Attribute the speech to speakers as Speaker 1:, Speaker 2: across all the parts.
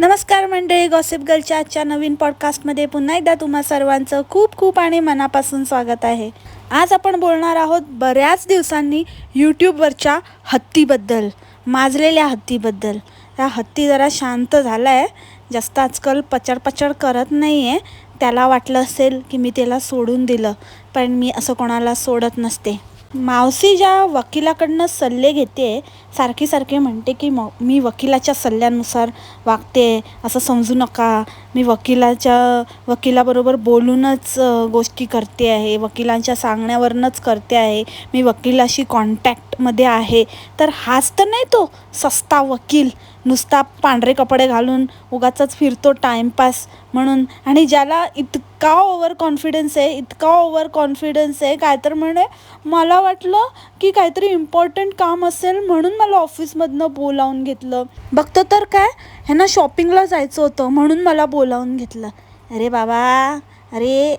Speaker 1: नमस्कार मंडळी गॉसिप गर्लच्या आजच्या नवीन पॉडकास्टमध्ये पुन्हा एकदा तुम्हा सर्वांचं खूप खूप आणि मनापासून स्वागत आहे. आज आपण बोलणार आहोत बऱ्याच दिवसांनी यूट्यूबवरच्या हत्तीबद्दल माजलेल्या हत्तीबद्दल. त्या हत्ती जरा शांत झाला आहे जास्त आजकाल पचडपचड करत नाही आहे त्याला वाटलं असेल की मी त्याला सोडून दिलं पण मी असं कोणाला सोडत नसते. मावशी ज्या वकिलाकडनं सल्ले घेते सारखी सारखी म्हणते की म मी वकिलाच्या सल्ल्यानुसार वागते असं समजू नका. मी वकिलाच्या वकिलाबरोबर बोलूनच गोष्टी करते आहे. वकिलांच्या सांगण्यावरनंच करते आहे. मी वकिलाशी कॉन्टॅक्टमध्ये आहे. तर हाच तर नाही तो सस्ता वकील. नुसता पांढरे कपडे घालून उगाचच फिरतो टाइमपास म्हणून. आणि ज्याला इतका ओव्हर कॉन्फिडन्स आहे इतका ओव्हर कॉन्फिडन्स आहे काय तर म्हणे मला वाटलं की काहीतरी इम्पॉर्टंट काम असेल म्हणून मला ऑफिसमधनं बोलावून घेतलं. बघतो तर काय ह्यांना शॉपिंगला जायचं होतं म्हणून मला बोलावून घेतलं. अरे बाबा अरे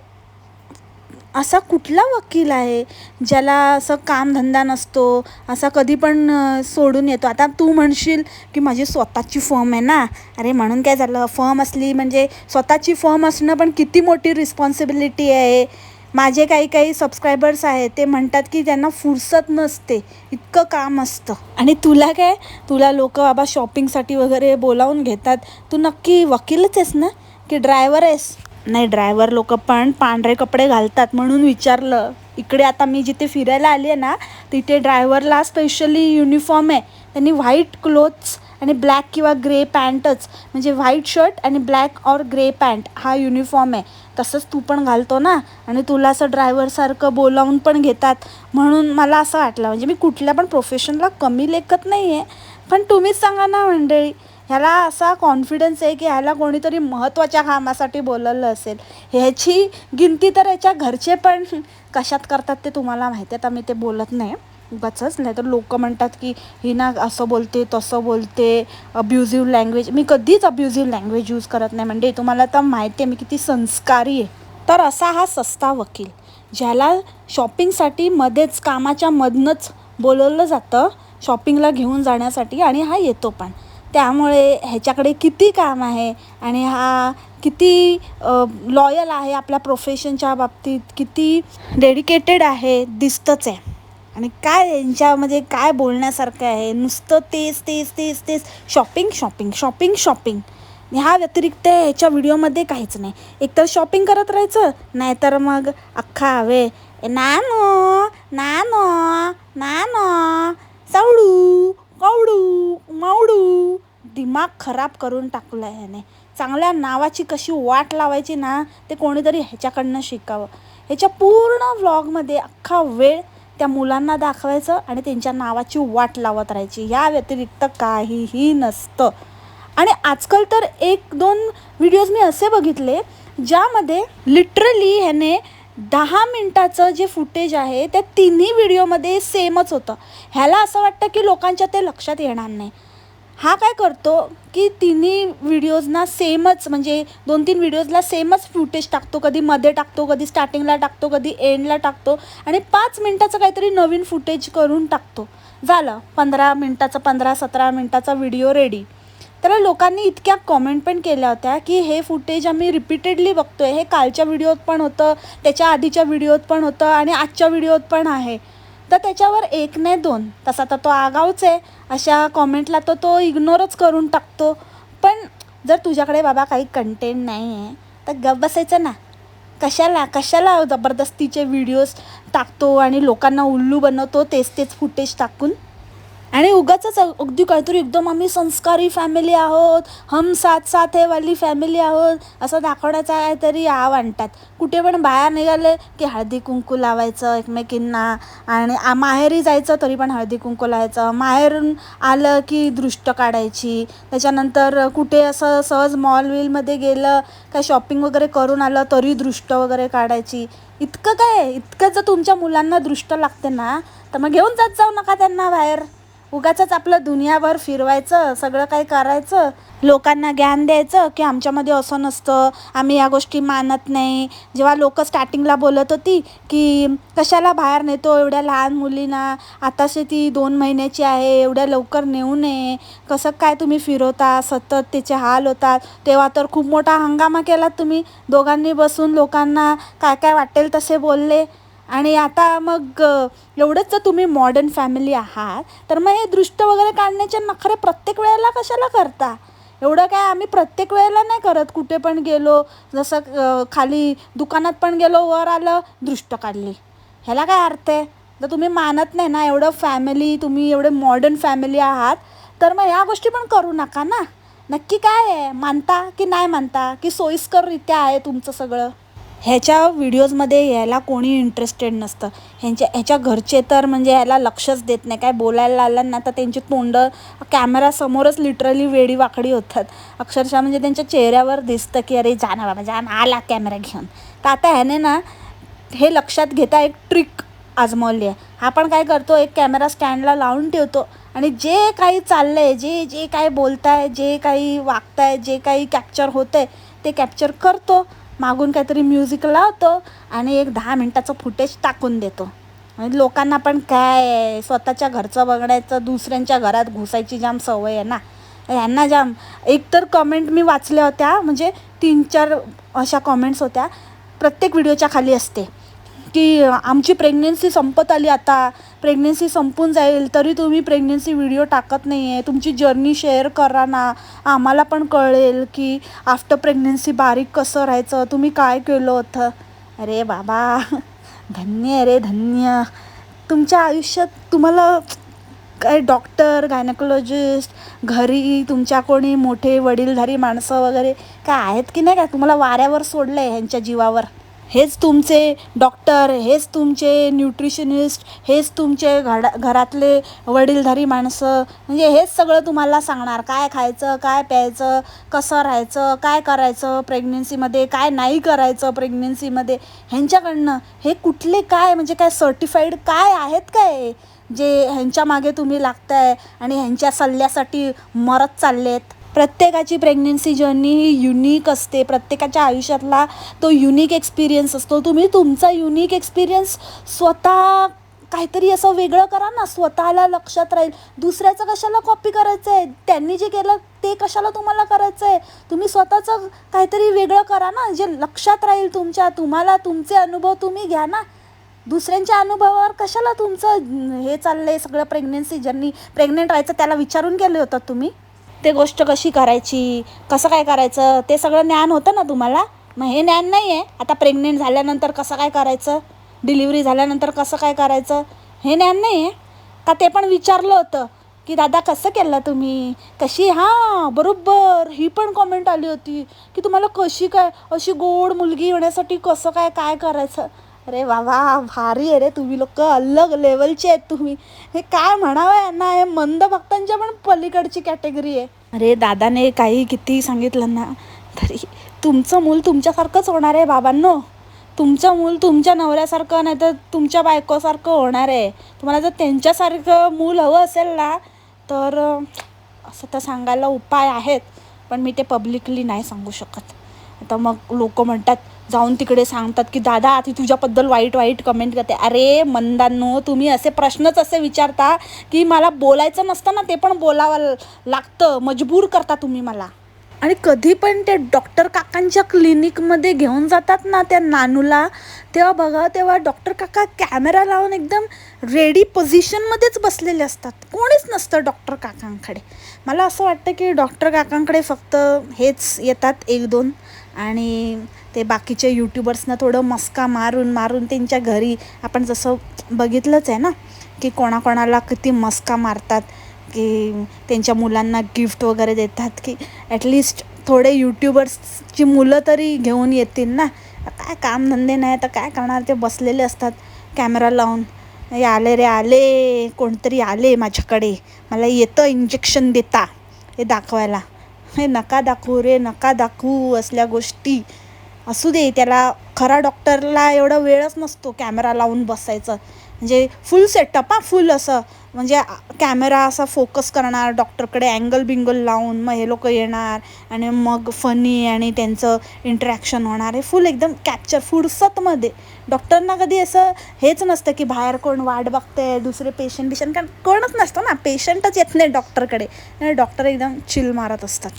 Speaker 1: असा कुठला वकील आहे ज्याला असं कामधंदा नसतो असा कधी पण सोडून येतो. आता तू म्हणशील की माझी स्वतःची फर्म आहे ना? अरे म्हणून काय झालं? फर्म असली म्हणजे स्वतःची फर्म असणं पण किती मोठी रिस्पॉन्सिबिलिटी आहे. माझे काही काही सबस्क्रायबर्स आहेत ते म्हणतात की त्यांना फुरसत नसते इतकं काम असतं. आणि तुला काय? तुला लोक बाबा शॉपिंगसाठी वगैरे बोलावून घेतात. तू नक्की वकीलच आहेस ना? की ड्रायव्हर आहेस? नाही ड्रायव्हर लोक पण पांढरे कपडे घालतात म्हणून विचारलं. इकडे आता मी जिथे फिरायला आली आहे ना तिथे ड्रायव्हरला स्पेशली युनिफॉर्म आहे. त्यांनी व्हाईट क्लोथ्स आणि ब्लॅक किंवा ग्रे पॅन्टच म्हणजे व्हाईट शर्ट आणि ब्लॅक और ग्रे पॅन्ट हा युनिफॉर्म आहे. तसंच तू पण घालतो ना? आणि तुला असं ड्रायव्हरसारखं बोलावून पण घेतात. म्हणून मला असं वाटलं म्हणजे मी कुठल्या पण प्रोफेशनला कमी लेखत नाही आहे पण तुम्हीच सांगा ना मंडळी ह्याला असा कॉन्फिडन्स आहे की ह्याला कोणीतरी महत्त्वाच्या कामासाठी बोलवलं असेल. ह्याची गिनती तर याच्या घरचे पण. कशात करतात ते तुम्हाला माहिती आहे आता मी ते बोलत नाही. उगाचच नाही तर लोक म्हणतात की ही ना असं बोलते तसं बोलते अब्युझिव्ह लँग्वेज मी कधीच अब्युझिव्ह लँग्वेज यूज करत नाही. म्हणजे तुम्हाला तर माहिती आहे मी किती संस्कारी आहे. तर असा हा सस्ता वकील ज्याला शॉपिंगसाठी मध्येच कामाच्या मधनंच बोलवलं जातं शॉपिंगला घेऊन जाण्यासाठी आणि हा येतो पण. त्यामुळे ह्याच्याकडे किती काम आहे आणि हा किती लॉयल आहे आपल्या प्रोफेशनच्या बाबतीत किती डेडिकेटेड आहे दिसतंच आहे. आणि काय यांच्यामध्ये काय बोलण्यासारखं आहे? नुसतं तेच तेच तेच तेच. शॉपिंग शॉपिंग शॉपिंग शॉपिंग ह्या व्यतिरिक्त ह्याच्या व्हिडिओमध्ये काहीच नाही. एकतर शॉपिंग करत राहायचं नाहीतर मग अख्खा हवे नानो नानो नानो सावडू कवडू मावडू. दिमाग खराब करून टाकलं आहे ह्याने. चांगल्या नावाची कशी वाट लावायची ना ते कोणीतरी ह्याच्याकडनं शिकावं. ह्याच्या पूर्ण व्लॉगमध्ये अख्खा वेळ त्या मुलांना दाखवायचं आणि त्यांच्या नावाची वाट लावत राहायची. या व्यतिरिक्त काहीही नसतं. आणि आजकाल तर एक दोन व्हिडिओज मी असे बघितले ज्यामध्ये लिटरली ह्याने दहा मिनटाचं जे फुटेज आहे त्या तिन्ही व्हिडिओमध्ये सेमच होतं. ह्याला असं वाटतं की लोकांच्या ते लक्षात येणार नाही. हा काय करतो की तिन्ही व्हिडिओजना सेमच म्हणजे दोन तीन व्हिडिओजला सेमच फुटेज टाकतो. कधी मध्ये टाकतो कधी स्टार्टिंगला टाकतो कधी एंडला टाकतो. आणि पाच मिनटाचं काहीतरी नवीन फुटेज करून टाकतो. झालं. पंधरा मिनटाचा पंधरा सतरा मिनटाचा व्हिडिओ रेडी तर लोकांनी इतक्या कॉमेंट पण केल्या होत्या की हे फुटेज आम्ही रिपीटेडली बघतोय. हे कालच्या व्हिडिओत पण होतं त्याच्या आधीच्या व्हिडिओत पण होतं आणि आजच्या व्हिडिओत पण आहे. तर त्याच्यावर एक नाही दोन. तसा तर तो आगाऊच आहे. अशा कॉमेंटला तर तो इग्नोरच करून टाकतो. पण जर तुझ्याकडे बाबा काही कंटेंट नाही आहे तर गप बसायचं ना. कशाला कशाला जबरदस्तीचे व्हिडिओज टाकतो आणि लोकांना उल्लू बनवतो तेच तेच फुटेज टाकून? आणि उगाच अगदी काहीतरी एकदम आम्ही संस्कारी फॅमिली आहोत. हम साथ साथ हे वाली फॅमिली आहोत. असं दाखवण्याचा काहीतरी आव आणतात कुठे पण बाहेर निघाले की हळदी कुंकू लावायचं एकमेकींना. आणि माहेरी जायचं तरी पण हळदी कुंकू लावायचं. माहेरून आलं की दृष्ट काढायची. त्याच्यानंतर कुठे असं सहज मॉल विलमध्ये गेलं काय शॉपिंग वगैरे करून आलं तरी दृष्ट वगैरे काढायची. इतकं काय? आहे? इतकं जर तुमच्या मुलांना दृष्ट लागते ना तर मग घेऊन जात जाऊ नका त्यांना बाहेर. उगाच आपलं दुनियाभर फिरवायचं सगळं काही करायचं लोकांना ज्ञान द्यायचं की आमच्यामध्ये असं नसतं आम्ही या गोष्टी मानत नाही. जेव्हा लोक स्टार्टिंगला बोलत होती की कशाला बाहेर नेतो एवढ्या लहान मुलींना आताशी ती दोन महिन्याची आहे एवढ्या लवकर नेऊ नये कसं काय तुम्ही फिरवता सतत त्याचे हाल होतात. तेव्हा तर खूप मोठा हंगामा केलात तुम्ही दोघांनी बसून लोकांना काय काय वाटेल तसे बोलले. आणि आता मग एवढंच जर तुम्ही मॉडर्न फॅमिली आहात तर मग हे दृष्ट वगैरे काढण्याचे नखरे प्रत्येक वेळेला कशाला करता? एवढं काय आम्ही प्रत्येक वेळेला नाही करत. कुठे पण गेलो जसं खाली दुकानात पण गेलो वर आलं दृष्ट काढली. ह्याला काय अर्थ आहे? तर तुम्ही मानत नाही ना एवढं फॅमिली तुम्ही एवढे मॉडर्न फॅमिली आहात तर मग ह्या गोष्टी पण करू नका ना. नक्की काय आहे? मानता की नाही मानता? की सोयीस्कररित्या आहे तुमचं सगळं? ह्याच्या व्हिडिओजमध्ये यायला कोणी इंटरेस्टेड नसतं. ह्यांच्या ह्याच्या घरचे तर म्हणजे ह्याला लक्षच देत नाही. काय बोलायला लागलं ना तर त्यांची तोंडं कॅमेरासमोरच लिटरली वेडी वाकडी होतात. अक्षरशः म्हणजे त्यांच्या चेहऱ्यावर दिसतं की अरे जा ना बाबा जा ना आला कॅमेरा घेऊन. तर आता ह्याने ना हे लक्षात घेता एक ट्रिक आजमावली आहे. आपण काय करतो एक कॅमेरा स्टँडला लावून ठेवतो आणि जे काही चाललं आहे जे जे काही बोलताय जे काही वागताय जे काही कॅप्चर होतं आहे ते कॅप्चर करतो. मागून काहीतरी म्युझिक लावतो आणि एक दहा मिनटाचं फुटेज टाकून देतो. आणि लोकांना पण काय आहे, स्वतःच्या घरचं बघण्याचं दुसऱ्यांच्या घरात घुसायची जाम सवय आहे ना. यांना जाम एकतर कमेंट मी वाचल्या होत्या म्हणजे तीन चार अशा कमेंट्स होत्या. प्रत्येक व्हिडिओच्या खाली असते. की आमची प्रेग्नेन्सी संपत आली आता. प्रेग्नेन्सी संपून जाईल तरी तुम्ही प्रेग्नेन्सी व्हिडिओ टाकत नाही आहे तुमची जर्नी शेअर करा ना. आम्हाला पण कळेल की आफ्टर प्रेग्नेन्सी बारीक कसं राहायचं तुम्ही काय केलं होतं. अरे बाबा धन्य रे धन्य. तुमच्या आयुष्यात तुम्हाला काय डॉक्टर गायनकोलॉजिस्ट घरी तुमच्या कोणी मोठे वडीलधारी माणसं वगैरे काय आहेत की नाही? का तुम्हाला वाऱ्यावर सोडलं आहे ह्यांच्या जीवावर? हेच तुमचे डॉक्टर हेच तुमचे न्यूट्रिशनिस्ट हेच तुमचे घडा घरातले वडीलधारी माणसं म्हणजे हेच सगळं तुम्हाला सांगणार. काय खायचं काय प्यायचं कसं राहायचं काय करायचं प्रेग्नेन्सीमध्ये काय नाही करायचं प्रेग्नेन्सीमध्ये ह्यांच्याकडनं हे कुठले काय म्हणजे काय सर्टिफाईड काय आहेत काय? जे ह्यांच्या मागे तुम्ही लागताय आणि ह्यांच्या सल्ल्यासाठी मरत चाललेत. प्रत्येकाची प्रेग्नेन्सी जर्नी ही युनिक असते. प्रत्येकाच्या आयुष्यातला तो युनिक एक्सपिरियन्स असतो. तुम्ही तुमचा युनिक एक्सपिरियन्स स्वतः काहीतरी असं वेगळं करा ना. स्वतःला लक्षात राहील. दुसऱ्याचं कशाला कॉपी करायचं आहे त्यांनी जे केलं ते कशाला तुम्हाला करायचं आहे तुम्ही स्वतःचं काहीतरी वेगळं करा ना. जे लक्षात राहील तुमच्या तुम्हाला तुमचे अनुभव तुम्ही घ्या ना. दुसऱ्यांच्या अनुभवावर कशाला तुमचं हे चाललं आहे सगळं प्रेग्नेन्सी जर्नी प्रेग्नेंट राहायचं त्याला विचारून गेले होतात तुम्ही? ते गोष्ट कशी करायची कसं काय करायचं ते सगळं ज्ञान होतं ना तुम्हाला? मग हे ज्ञान नाही आहे आता प्रेग्नेंट झाल्यानंतर कसं काय करायचं? डिलिव्हरी झाल्यानंतर कसं काय करायचं? हे ज्ञान नाही आहे का ते पण विचारलं होतं की दादा कसं केलं तुम्ही? कशी? हां बरोबर. ही पण कॉमेंट आली होती की तुम्हाला कशी काय अशी गोड मुलगी होण्यासाठी कसं काय काय करायचं? अरे बाबा भारी आहे रे. तुम्ही लोक अलग लेवलचे आहेत तुम्ही. हे काय म्हणावं यांना? हे मंद भक्तांच्या पण पलीकडची कॅटेगरी आहे. अरे दादाने काही किती सांगितलं ना तरी तुमचं मूल तुमच्यासारखंच होणार आहे बाबांनो. तुमचं मूल तुमच्या नवऱ्यासारखं नाही तर तुमच्या बायकोसारखं होणार आहे. तुम्हाला जर त्यांच्यासारखं मूल हवं असेल ना तर असं तर सांगायला उपाय आहेत पण मी ते पब्लिकली नाही सांगू शकत. आता मग लोक म्हणतात जाऊन तिकडे सांगतात की दादा ती तुझ्याबद्दल वाईट वाईट कमेंट करते. अरे मंदांनो तुम्ही असे प्रश्नच असे विचारता की मला बोलायचं नसतं ना ते पण बोलावं लागतं. मजबूर करता तुम्ही मला. आणि कधी पण ते डॉक्टर काकांच्या क्लिनिकमध्ये घेऊन जातात ना त्या नानूला तेव्हा बघा तेव्हा डॉक्टर काका कॅमेरा लावून एकदम रेडी पोझिशनमध्येच बसलेले असतात. कोणीच नसतं डॉक्टर काकांकडे. मला असं वाटतं की डॉक्टर काकांकडे फक्त हेच येतात एक दोन. आणि ते बाकीचे यूट्यूबर्सना थोडं मस्का मारून मारून त्यांच्या घरी आपण जसं बघितलंच आहे ना की कोणाकोणाला किती मस्का मारतात की त्यांच्या मुलांना गिफ्ट वगैरे देतात की ॲटलिस्ट थोडे यूट्यूबर्सची मुलं तरी घेऊन येतील ना. काय कामधंदे नाही तर काय करणार? ते बसलेले असतात कॅमेरा लावून. हे आले रे आले. कोणतरी आले माझ्याकडे. मला येतं इंजेक्शन देता. हे दाखवायला. हे नका दाखवू रे नका दाखवू असल्या गोष्टी. असू दे त्याला खरा डॉक्टरला एवढा वेळच नसतो कॅमेरा लावून बसायचं. म्हणजे फुल सेटअप हा फुल असं. म्हणजे कॅमेरा असा फोकस करणार डॉक्टरकडे अँगल बिंगल लावून मग हे लोक येणार आणि मग फनी आणि त्यांचं इंटरॅक्शन होणार. हे फुल एकदम कॅप्चर फुरसतमध्ये डॉक्टरना कधी असं हेच नसतं की बाहेर कोण वाट बघते दुसरे पेशंट बिशंट कारण कोणच नसतं ना. पेशंटच येत नाही डॉक्टरकडे डॉक्टर एकदम चिल मारत असतात.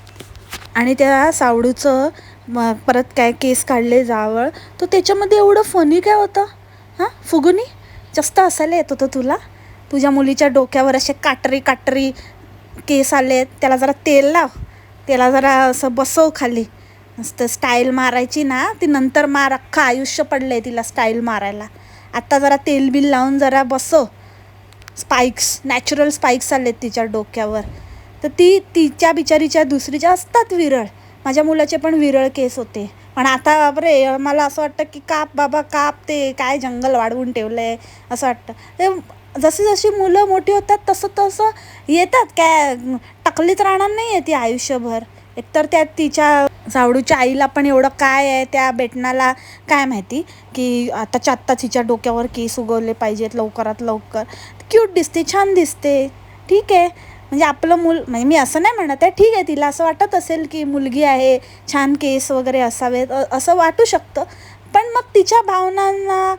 Speaker 1: आणि त्या सावडूचं म- परत काय केस काढले जावळ. तर त्याच्यामध्ये एवढं फनी काय होतं? हां? फुगुनी? जास्त असायला येत होतं तुला? तुझ्या मुलीच्या डोक्यावर असे काटरी काटरी केस आले त्याला जरा तेल लाव. त्याला जरा असं बसव खाली. मस्त स्टाईल मारायची ना ती नंतर मार. अख्खं आयुष्य पडलं आहे तिला स्टाईल मारायला. आत्ता जरा तेल बिल लावून जरा बसव. स्पाइक्स नॅचरल स्पाइक्स आहेत तिच्या डोक्यावर. तर ती तिच्या बिचारीच्या दुसरीच्या असतात विरळ. माझ्या मुलाचे पण विरळ केस होते. पण आता बापरे मला असं वाटतं की काप बाबा काप ते काय जंगल वाढवून ठेवलं आहे असं वाटतं. ते जशी जशी मुलं मोठी होतात तसं तसं येतात. काय टकलीत राहणार नाही आहे ती आयुष्यभर. एकतर त्या तिच्या जावडूच्या आईला पण एवढं काय आहे त्या बेटणाला काय माहिती? की आताच्या आत्ता तिच्या डोक्यावर केस उगवले पाहिजेत लवकरात लवकर. क्यूट दिसते छान दिसते. ठीक आहे. म्हणजे आपलं मूल म्हणजे मी असं नाही म्हणत आहे ठीक आहे तिला असं वाटत असेल की मुलगी आहे छान केस वगैरे असावेत असं वाटू शकतं. पण मग तिच्या भावनांना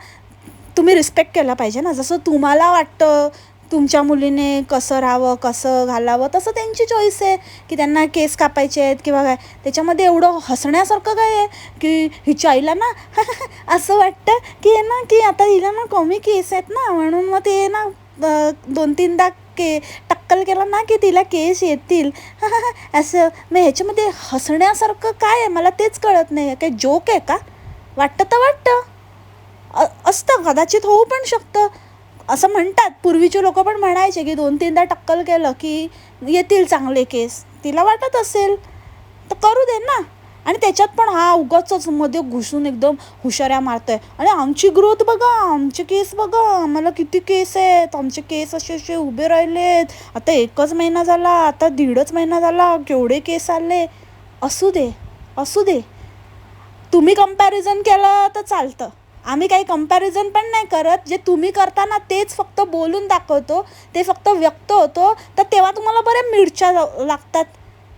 Speaker 1: तुम्ही रिस्पेक्ट केला पाहिजे ना. जसं तुम्हाला वाटतं तुमच्या मुलीने कसं राहावं कसं घालावं तसं त्यांची चॉईस आहे की त्यांना केस कापायचे आहेत किंवा काय. त्याच्यामध्ये एवढं हसण्यासारखं काय आहे की हिच्या आईला ना असं वाटतं की आहे ना की आता हिला ना कमी केस आहेत ना म्हणून मग ते ना दोन तीनदा के टक्कल केला ना की तिला केस येतील. असं मग ह्याच्यामध्ये हसण्यासारखं काय आहे? मला तेच कळत नाही काय जोक आहे का? वाटतं तर वाटतं. असतं. कदाचित होऊ पण शकतं. असं म्हणतात. पूर्वीचे लोक पण म्हणायचे की दोन तीनदा टक्कल केलं की येतील चांगले केस. तिला वाटत असेल. तर करू दे ना. आणि त्याच्यात पण हा उगाच मध्ये घुसून एकदम हुशाऱ्या मारतोय. आणि आमची ग्रोथ बघा आमचे केस बघा आम्हाला किती केस आहेत आमचे केस असे असे उभे राहिलेत. आता एकच महिना झाला आता दीडच महिना झाला केवढे केस आले? असू दे असू दे. तुम्ही कंपॅरिझन केलं तर चालतं. आम्ही काही कंपॅरिझन पण नाही करत. जे तुम्ही करताना तेच फक्त बोलून दाखवतो ते फक्त व्यक्त होतो. तर तेव्हा तुम्हाला बऱ्या मिरच्या लागतात.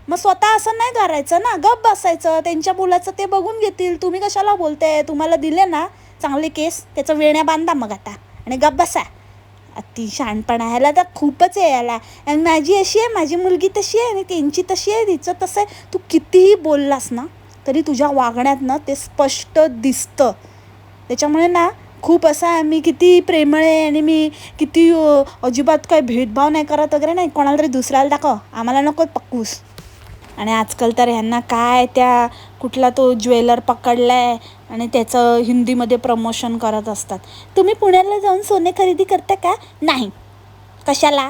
Speaker 1: मग स्वतः असं नाही करायचं ना? गप बसायचं. त्यांच्या मुलाचं ते बघून घेतील. तुम्ही कशाला बोलते तुम्हाला दिले ना चांगले केस त्याचं वेण्या बांधा मग आता. आणि गप बसा. अति शहाणपणा ह्याला तर खूपच आहे याला. आणि माझी अशी आहे माझी मुलगी तशी आहे आणि त्यांची तशी आहे. तिचं तसं आहे. तू कितीही बोललास ना तरी तुझ्या वागण्यात ना ते स्पष्ट दिसतं. त्याच्यामुळे ना खूप असं मी किती प्रेमळ आहे आणि मी किती अजिबात काही भेदभाव नाही करत वगैरे. नाही कोणाला तरी दुसऱ्याला दाखव. आम्हाला नको पक्कूस. आणि आजकाल तर ह्यांना काय त्या कुठला तो ज्वेलर पकडला आहे आणि त्याचं हिंदीमध्ये प्रमोशन करत असतात. तुम्ही पुण्याला जाऊन सोने खरेदी करता का? नाही. कशाला?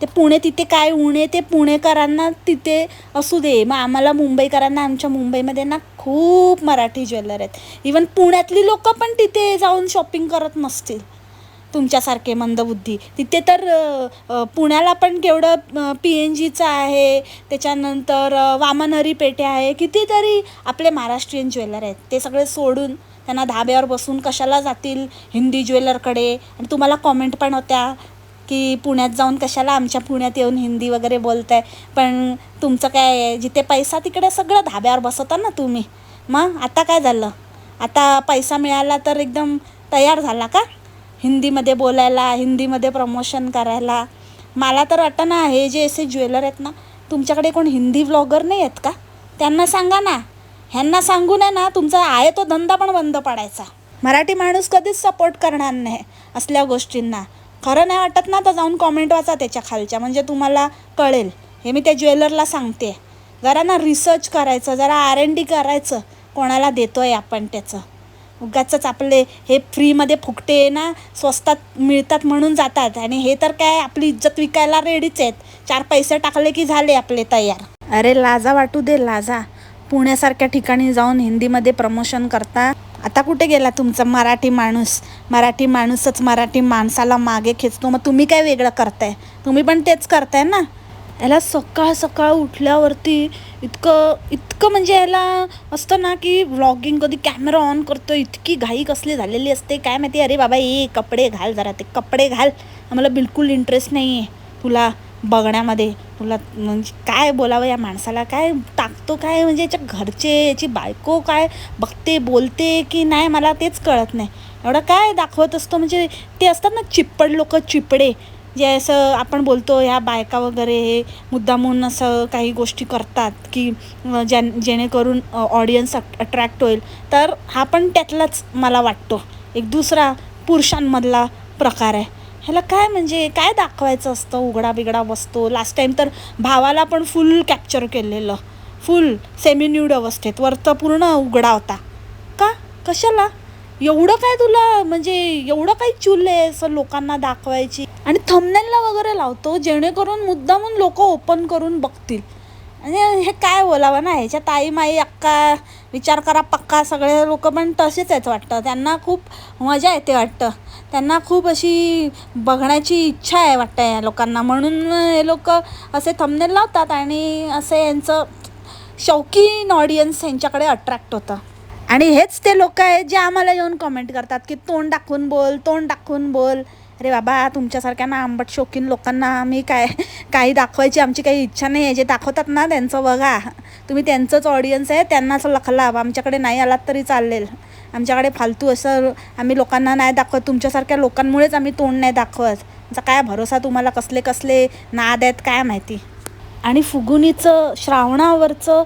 Speaker 1: ते पुणे तिथे काय उणे ते पुणेकरांना तिथे असू दे. मग आम्हाला मुंबईकरांना आमच्या मुंबईमध्ये ना खूप मराठी ज्वेलर आहेत. इवन पुण्यातली लोक पण तिथे जाऊन शॉपिंग करत नसतील. तुमच्यासारखे मंदबुद्धी. तिथे तर पुण्याला पण केवढं पी एन जीचं आहे. त्याच्यानंतर वामनहरी पेठे आहे. कितीतरी आपले महाराष्ट्रीयन ज्वेलर आहेत. ते सगळे सोडून त्यांना धाब्यावर बसून कशाला जातील हिंदी ज्वेलरकडे? आणि तुम्हाला कॉमेंट पण होत्या की पुण्यात जाऊन कशाला आमच्या पुण्यात येऊन हिंदी वगैरे बोलताय? पण तुमचं काय आहे? जिथे पैसा तिकडे सगळं धाब्यावर बसवता ना तुम्ही. मग आता काय झालं? आता पैसा मिळाला तर एकदम तयार झाला का? हिंदीमध्ये बोलायला हिंदीमध्ये प्रमोशन करायला. मला तर वाटतं ना हे जे असे ज्वेलर आहेत ना तुमच्याकडे कोण हिंदी व्लॉगर नाही आहेत का? त्यांना सांगा ना. ह्यांना सांगू नये ना तुमचा आहे तो धंदा पण बंद पडायचा. मराठी माणूस कधीच सपोर्ट करणार नाही असल्या गोष्टींना. खरं नाही वाटत ना तर जाऊन कॉमेंट वाचा त्याच्या खालच्या. म्हणजे तुम्हाला कळेल. हे मी त्या ज्वेलरला सांगते. जरा ना रिसर्च करायचं जरा आर एन डी करायचं. कोणाला देतो आहे आपण त्याचं. उगाचच आपले हे फ्रीमध्ये फुकटे ना स्वस्तात मिळतात म्हणून जातात. आणि हे तर काय आपली इज्जत विकायला रेडीच आहेत. चार पैसे टाकले की झाले आपले तयार. अरे लाजा वाटू दे लाजा. पुण्यासारख्या ठिकाणी जाऊन हिंदीमध्ये प्रमोशन करता. आता कुठे गेला तुमचा मराठी माणूस? मराठी माणूसच मराठी माणसाला मागे खेचतो. मग तुम्ही काय वेगळं करताय? तुम्ही पण तेच करताय ना? याला सकाळ सकाळ उठल्यावरती इतकं इतकं म्हणजे याला असतं ना की व्लॉगिंग कधी कॅमेरा ऑन करतो इतकी घाई कसली झालेली असते. काय माहिती? अरे बाबा ये कपडे घाल जरा ते कपडे घाल. आम्हाला बिलकुल इंटरेस्ट नाही आहे तुला बघण्यामध्ये. तुला म्हणजे काय बोलावं या माणसाला? काय टाकतो? काय म्हणजे याच्या घरचे याची बायको काय बघते बोलते की नाही? मला तेच कळत नाही. एवढं काय दाखवत असतो? म्हणजे ते असतात ना चिप्पड लोक चिपडे. जे असं आपण बोलतो ह्या बायका वगैरे हे मुद्दामून असं काही गोष्टी करतात की ज्या जेणेकरून ऑडियन्स अट्रॅक्ट होईल. तर हा पण त्यातलाच मला वाटतो. एक दुसरा पुरुषांमधला प्रकार आहे. ह्याला काय म्हणजे काय दाखवायचं असतं? उघडा बिघडा बसतो लास्ट टाईम तर भावाला पण फुल कॅप्चर केलेलं. फुल सेमी न्यूड अवस्थेत वरतं पूर्ण उघडा होता. का? कशाला? एवढं काय तुला म्हणजे एवढं काही चुल आहे असं लोकांना दाखवायची? आणि थंबनेलला वगैरे लावतो जेणेकरून मुद्दामून लोक ओपन करून बघतील. आणि हे काय बोलावं ना ह्याच्या ताई माई अक्का विचार करा पक्का सगळे लोक पण तसेच आहेत वाटतं. त्यांना खूप मजा येते वाटतं. त्यांना खूप अशी बघण्याची इच्छा आहे वाटतं या लोकांना. म्हणून हे लोक असे थंबनेल लावतात आणि असे यांचं शौकीन ऑडियन्स यांच्याकडे अट्रॅक्ट होतं. आणि हेच ते लोक आहेत जे आम्हाला येऊन कमेंट करतात की तोंड दाखवून बोल तोंड दाखवून बोल. अरे बाबा तुमच्यासारख्या ना आंबट शौकीन लोकांना आम्ही काय काही दाखवायची आमची काही इच्छा नाही आहे जे दाखवतात ना त्यांचं बघा. तुम्ही त्यांचंच ऑडियन्स आहे त्यांनाच लखला आमच्याकडे नाही आलात तरी चालेल. आमच्याकडे फालतू असं आम्ही लोकांना नाही दाखवत. तुमच्यासारख्या लोकांमुळेच आम्ही तोंड नाही दाखवत. त्याचा काय भरोसा तुम्हाला? कसले कसले नाद आहेत काय माहिती? आणि फुगुनीचं श्रावणावरचं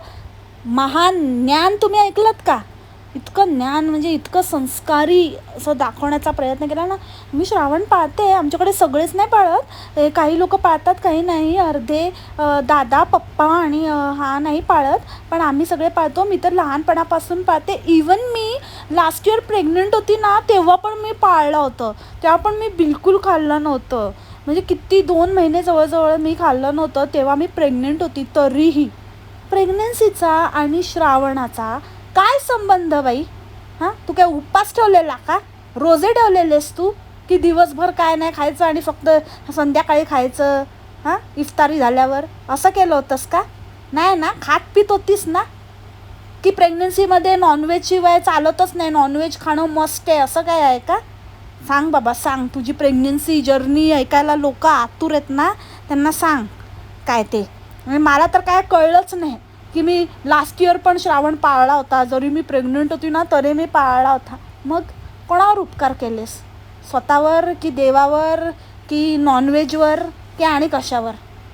Speaker 1: महान ज्ञान तुम्ही ऐकलत का? इतकं ज्ञान म्हणजे इतकं संस्कारी असं दाखवण्याचा प्रयत्न केला ना मी श्रावण पाळते आमच्याकडे सगळेच नाही पाळत. काही लोक पाळतात काही नाही. अर्धे दादा पप्पा आणि हा नाही पाळत पण आम्ही सगळे पाळतो. मी तर लहानपणापासून पाळते. इवन मी लास्ट इयर प्रेग्नंट होती ना तेव्हा पण मी पाळलं होतं. तेव्हा पण मी बिलकुल खाल्लं नव्हतं. म्हणजे किती दोन महिने जवळजवळ मी खाल्लं नव्हतं तेव्हा मी प्रेग्नंट होती तरीही. प्रेग्नन्सीचा आणि श्रावणाचा काय संबंध बाई? हां? तू काय उपवास ठेवलेला का? रोजे ठेवलेलेस तू? की दिवसभर काय नाही खायचं आणि फक्त संध्याकाळी खायचं? हां? इफ्तारी झाल्यावर? असं केलं होतंस का? नाही ना? खात पित होतीस ना? की प्रेग्नन्सीमध्ये नॉनव्हेजशिवाय चालतच नाही? नॉनव्हेज खाणं मस्त आहे. असं काय आहे का? सांग बाबा सांग. तुझी प्रेग्नन्सी जर्नी ऐकायला लोक आतुर आहेत ना? त्यांना सांग. काय ते? म्हणजे मला तर काय कळलंच नाही. की मी लास्ट इयर पण श्रावण पाळला होता. जरी मी प्रेग्नंट होती ना तरी मी पाळला होता. मग कोणावर उपकार केलेस? स्वतःवर की देवावर की नॉनव्हेजवर की आणि कशावर?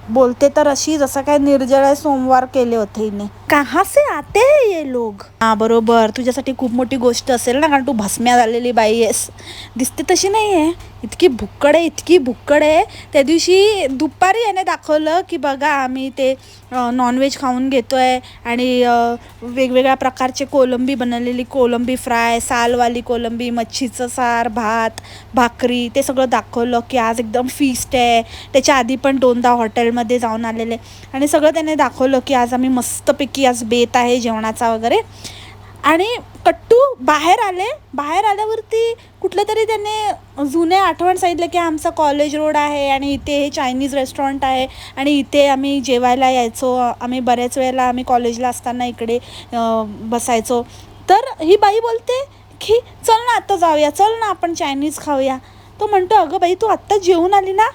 Speaker 1: बोलते तर अशी जसं काय निर्जळ सोमवार केले होते हिने. कहा से आते हैं ये लोग? हा बरोबर. तुझ्यासाठी खूप मोठी गोष्ट असेल ना कारण तू भस्म्या झालेली बाई आहेस. दिसते तशी नाही आहे इतकी भुक्कड आहे इतकी भुक्कड आहे. त्या दिवशी दुपारी याने दाखवलं की बघा आम्ही ते नॉनव्हेज खाऊन घेतो आहे आणि वेगवेगळ्या प्रकारचे कोलंबी बनवलेली कोलंबी फ्राय सालवाली कोलंबी मच्छीचं सार भात भाकरी ते सगळं दाखवलं की आज एकदम फिस्ट आहे. त्याच्या आधी पण दोनदा हॉटेलमध्ये जाऊन आलेले. आणि सगळं त्याने दाखवलं की आज आम्ही मस्तपैकी आज बेत आहे जेवणाचा वगैरे. आणि कट्टू बाहेर आले. बाहेर आल्यावरती कुठलं तरी त्याने जुने आठवण सांगितलं की आमचा कॉलेज रोड आहे आणि इथे हे चायनीज रेस्टॉरंट आहे आणि इथे आम्ही जेवायला यायचो. आम्ही बऱ्याच वेळेला आम्ही कॉलेजला असताना इकडे बसायचो. तर ही बाई बोलते की चल ना आत्ता जाऊया. चल ना आपण चायनीज खाऊया. तो म्हणतो अगं बाई तू आत्ता जेवून आली ना?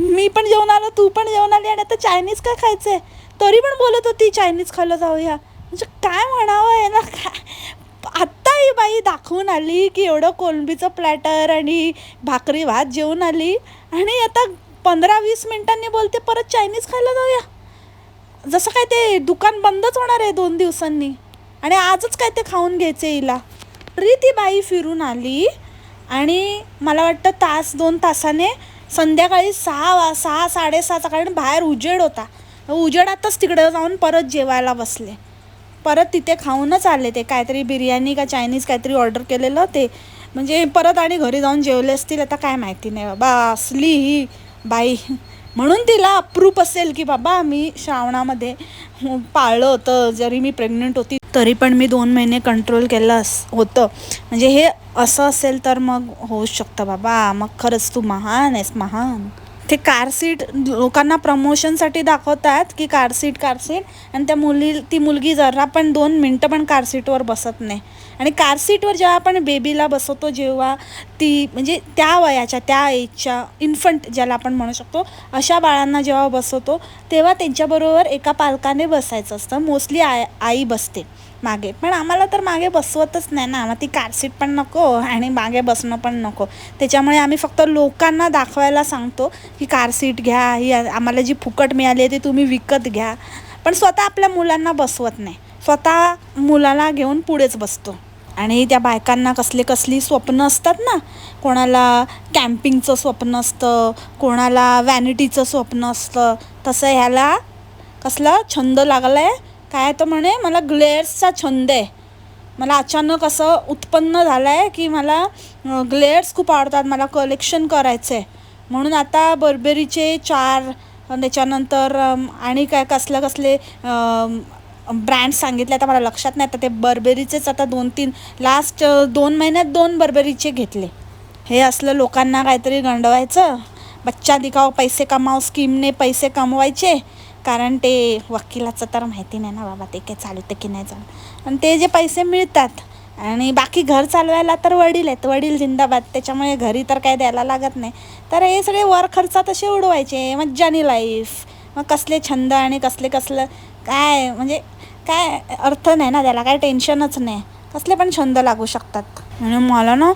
Speaker 1: मी पण जेवून आलो तू पण जेवून आली आणि आता चायनीज काय खायचं आहे तरी पण बोलत होती चायनीज खायला जाऊया. म्हणजे काय म्हणावं आहे ना काय आत्ता ही बाई दाखवून आली की एवढं कोलंबीचं प्लॅटर आणि भाकरी भात जेवून आली. आणि आता पंधरा वीस मिनिटांनी बोलते परत चायनीज खायला जाऊया. जसं काय ते दुकान बंदच होणार आहे दोन दिवसांनी. आणि आजच काय ते खाऊन घ्यायचे हिला. तरी ती बाई फिरून आली आणि मला वाटतं तास दोन तासाने संध्याकाळी सहा वा सहा साडेसहाचा कारण बाहेर उजेड होता. उजेडातच तिकडं जाऊन परत जेवायला बसले. परत तिथे खाऊनच आले ते. काहीतरी बिर्याणी का चायनीज काहीतरी ऑर्डर केलेलं ते. म्हणजे परत आणि घरी जाऊन जेवले असतील आता काय माहिती नाही बाबा. असली ही बाई. म्हणून तिला अप्रूप असेल की बाबा मी श्रावणामध्ये पाळलं होतं. जरी मी प्रेग्नंट होती तरी पण मी दोन महिने कंट्रोल केलं अस होतं. म्हणजे हे असं असेल तर मग होऊ शकतं बाबा. मग खरंच तू महान आहेस महान. ते कार सीट लोकांना प्रमोशनसाठी दाखवतात की कार सीट कार सीट आणि त्या मुली ती मुलगी जरा पण दोन मिनटं पण कार सीटवर बसत नाही. आणि कार सीटवर जेव्हा आपण बेबीला बसवतो जेव्हा ती म्हणजे त्या वयाच्या त्या एजच्या इन्फंट ज्याला आपण म्हणू शकतो अशा बाळांना जेव्हा बसवतो तेव्हा त्यांच्याबरोबर एका पालकाने बसायचं असतं. मोस्टली आई आई बसते. मागे. पण आम्हाला तर मागे बसवतच नाही ना. मग ती कार सीट पण नको आणि मागे बसणं पण नको. त्याच्यामुळे आम्ही फक्त लोकांना दाखवायला सांगतो की कार सीट घ्या. ही आम्हाला जी फुकट मिळाली आहे ती तुम्ही विकत घ्या. पण स्वतः आपल्या मुलांना बसवत नाही. स्वतः मुलाला घेऊन पुढेच बसतो. आणि त्या बायकांना कसले कसली स्वप्न असतात ना. कोणाला कॅम्पिंगचं स्वप्न असतं कोणाला वॅनिटीचं स्वप्न असतं. तसं ह्याला कसला छंद लागला आहे काय तर म्हणे मला ग्लेअर्सचा छंद आहे. मला अचानक असं उत्पन्न झालं आहे की मला ग्लेअर्स खूप आवडतात मला कलेक्शन करायचं आहे म्हणून आता बर्बेरीचे चार त्याच्यानंतर आणि काय कसलं कसले ब्रँड सांगितले आता मला लक्षात नाही आता ते बर्बेरीचेच आता दोन तीन लास्ट दोन महिन्यात दोन बर्बेरीचे घेतले. हे असलं लोकांना काहीतरी गंडवायचं. बच्चा दिखाओ पैसे कमाव स्कीमने पैसे कमवायचे. कारण ते वकिलाचं तर माहिती नाही ना बाबा ते काय चालतं की नाही चालत. आणि ते जे पैसे मिळतात आणि बाकी घर चालवायला तर वडील आहेत वडील जिंदाबाद त्याच्यामुळे घरी तर काय द्यायला लागत नाही. तर हे सगळे वर खर्च तसे उडवायचे मज्जानी लाईफ मग कसले छंद आणि कसले कसलं काय म्हणजे काय अर्थ नाही ना त्याला काय टेन्शनच नाही. कसले पण छंद लागू शकतात. आणि मला ना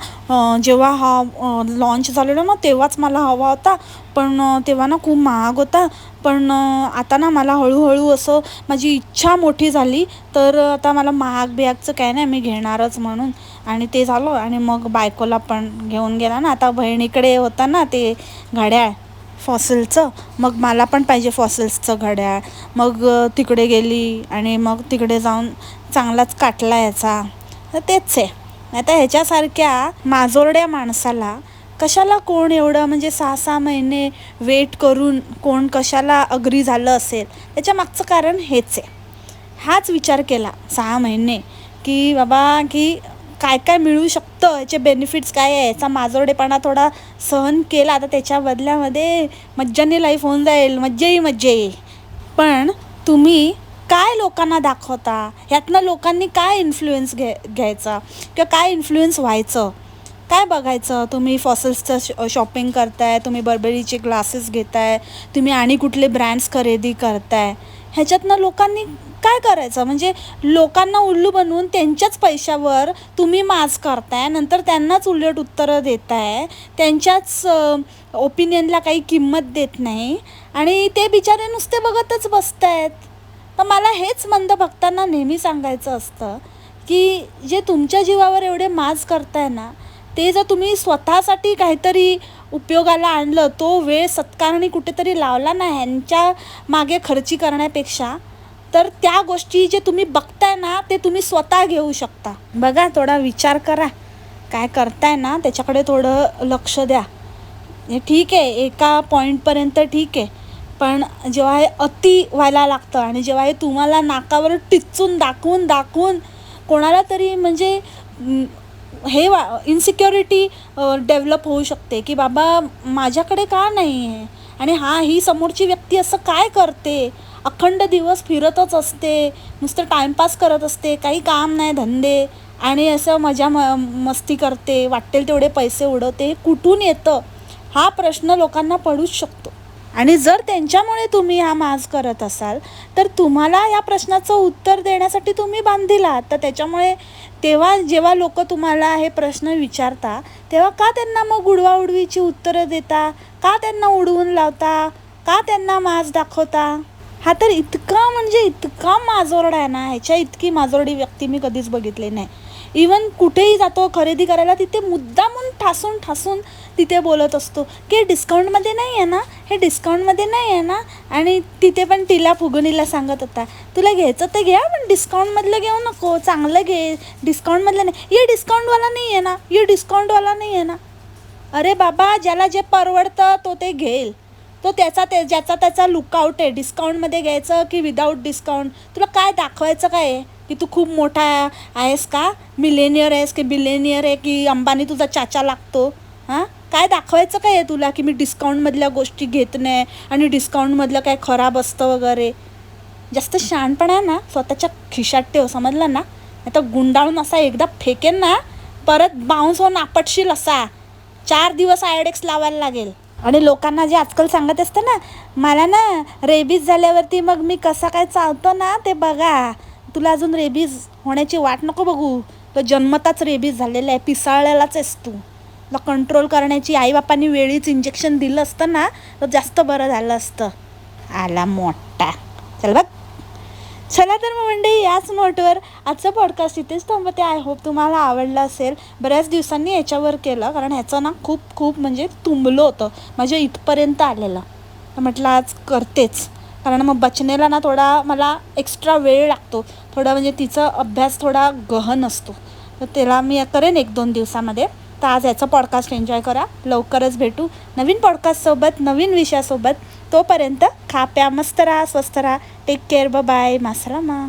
Speaker 1: जेव्हा हा लॉन्च झालेला ना तेव्हाच मला हवा होता. पण तेव्हा ना खूप महाग होता. पण आता ना मला हळूहळू असं माझी इच्छा मोठी झाली. तर आता मला महाग बिहागचं काय नाही मी घेणारच म्हणून. आणि ते झालं आणि मग बायकोला पण घेऊन गेला ना. आता बहिणीकडे होता ना ते घड्याळ फॉसिलचं. मग मला पण पाहिजे फॉसिल्सचं घड्याळ. मग तिकडे गेली आणि मग तिकडे जाऊन चांगलाच काटला याचा. तर तेच आहे. आता ह्याच्यासारख्या माजोरड्या माणसाला कशाला कोण एवढं म्हणजे सहा सहा महिने वेट करून कोण कशाला अग्री झालं असेल? त्याच्या मागचं कारण हेच आहे. हाच विचार केला सहा महिने की बाबा की काय काय मिळू शकतं? याचे बेनिफिट्स काय आहे? याचा माजोरडेपणा थोडा सहन केला तर त्याच्या बदल्यामध्ये मज्जानी लाईफ होऊन जाईल. मज्जाही मज्जा येईल. पण तुम्ही काय लोकांना दाखवता? ह्यातनं लोकांनी काय इन्फ्लुएन्स घे घ्यायचा? किंवा काय इन्फ्लुएन्स व्हायचं? काय बघायचं? तुम्ही फॉसल्सचं श शॉपिंग करताय तुम्ही बर्बरीचे ग्लासेस घेताय तुम्ही आणि कुठले ब्रँड्स खरेदी करताय? ह्याच्यातनं लोकांनी काय करायचं? म्हणजे लोकांना उल्लू बनवून त्यांच्याच पैशावर तुम्ही माज करताय नंतर त्यांनाच उलट उत्तरं देताय त्यांच्याच ओपिनियनला काही किंमत देत नाही आणि ते बिचारे नुसते बघतच बसत आहेत तर मला हेच मंद भक्तांना नेहमी सांगायचं असतं की जे तुमच्या जीवावर एवढे माज करताय ना ते जर तुम्ही स्वतःसाठी काहीतरी उपयोगाला आणलं तो वेळ सत्कारणी कुठेतरी लावला ना ह्यांच्या मागे खर्ची करण्यापेक्षा तर त्या गोष्टी जे तुम्ही बघताय ना ते तुम्ही स्वतः घेऊ शकता. बघा थोडा विचार करा. काय करताय ना त्याच्याकडे थोडं लक्ष द्या. ठीक आहे एका पॉईंटपर्यंत ठीक आहे. पण जेव्हा हे अति व्हायला लागतं आणि जेव्हा हे तुम्हाला नाकावर टिचून दाखवून दाखवून कोणाला तरी म्हणजे हे वा इन्सिक्युरिटी डेव्हलप होऊ शकते की बाबा माझ्याकडे का नाही आहे आणि हा ही समोरची व्यक्ती असं काय करते? अखंड दिवस फिरतच असते नुसतं टाइमपास करत असते काही काम नाही धंदे. आणि असं मजा म मस्ती करते वाटेल तेवढे पैसे उडवते हे कुठून येतं? हा प्रश्न लोकांना पडूच शकतो. आणि जर त्यांच्यामुळे तुम्ही हा माज करत असाल तर तुम्हाला या प्रश्नाचं उत्तर देण्यासाठी तुम्ही बांधील आहात. तर त्याच्यामुळे तेव्हा जेव्हा लोक तुम्हाला हे प्रश्न विचारता तेव्हा का त्यांना मग उडवाउडवीची उत्तरं देता? का त्यांना उडवून लावता? का त्यांना माज दाखवता? हा तर इतका म्हणजे इतका माजोरडा आहे ना ह्याच्या इतकी माजोरडी व्यक्ती मी कधीच बघितली नाही. इवन कुठेही जातो खरेदी करायला तिथे मुद्दामून ठासून ठासून तिथे बोलत असतो. की डिस्काउंटमध्ये नाही आहे ना? हे डिस्काउंटमध्ये नाही आहे ना? आणि तिथे पण तिला फुगणीला सांगत होता. तुला घ्यायचं ते घ्या पण डिस्काउंटमधलं घेऊ नको. चांगलं घे. डिस्काउंटमधलं नाही. ये डिस्काउंटवाला नाही आहे ना? ये डिस्काउंटवाला नाही आहे ना? अरे बाबा ज्याला जे परवडतं तो ते घेईल. तो त्याचा ते ज्याचा त्याचा लुकआउट आहे डिस्काउंटमध्ये घ्यायचं की विदाऊट डिस्काउंट तुला काय दाखवायचं काय आहे? की तू खूप मोठा आहेस का? मिलेनियर आहेस की बिलेनियर आहे की अंबानी तुझा चाचा लागतो? हां? काय दाखवायचं काय आहे तुला की मी डिस्काउंटमधल्या गोष्टी घेत नाही आणि डिस्काउंटमधलं काय खराब असतं वगैरे? जास्त शहाणपणा ना स्वतःच्या खिशात ठेव समजलं ना? नाही तर गुंडाळून असा एकदा फेकेन ना परत बाउन्स होऊन आपटशील असा. चार दिवस आयडेक्स लावायला लागेल. आणि लोकांना जे आजकाल सांगत असतं ना मला ना रेबीज झाल्यावरती मग मी कसा काय चालतो ना ते बघा. तुला अजून रेबीज होण्याची वाट नको बघू. तो जन्मताच रेबीज झालेला आहे पिसाळलेलाच आहेस तू. तुला कंट्रोल करण्याची आईबापांनी वेळीच इंजेक्शन दिलं असतं ना तर जास्त बरं झालं असतं. आला मोठा. चल बघ. चला तर मग मंडळी याच नोटवर आजचं पॉडकास्ट इथेच थांबते. आय होप तुम्हाला आवडलं असेल. बऱ्याच दिवसांनी याच्यावर केलं कारण ह्याचं ना खूप खूप म्हणजे तुंबलं होतं. म्हणजे इथपर्यंत आलेलं. तर म्हटलं आज करतेच. कारण मग बचनेला ना थोडा मला एक्स्ट्रा वेळ लागतो. थोडा म्हणजे तिचा अभ्यास थोडा गहन असतो. तर त्याला मी करेन एक दोन दिवसामध्ये. तर आज याचा पॉडकास्ट एन्जॉय करा. लवकरच भेटू. नवीन पॉडकास्टसोबत नवीन विषयासोबत तोपर्यंत खा प्या मस्त राहा स्वस्त राहा. टेक केअर ब बाय मासरामा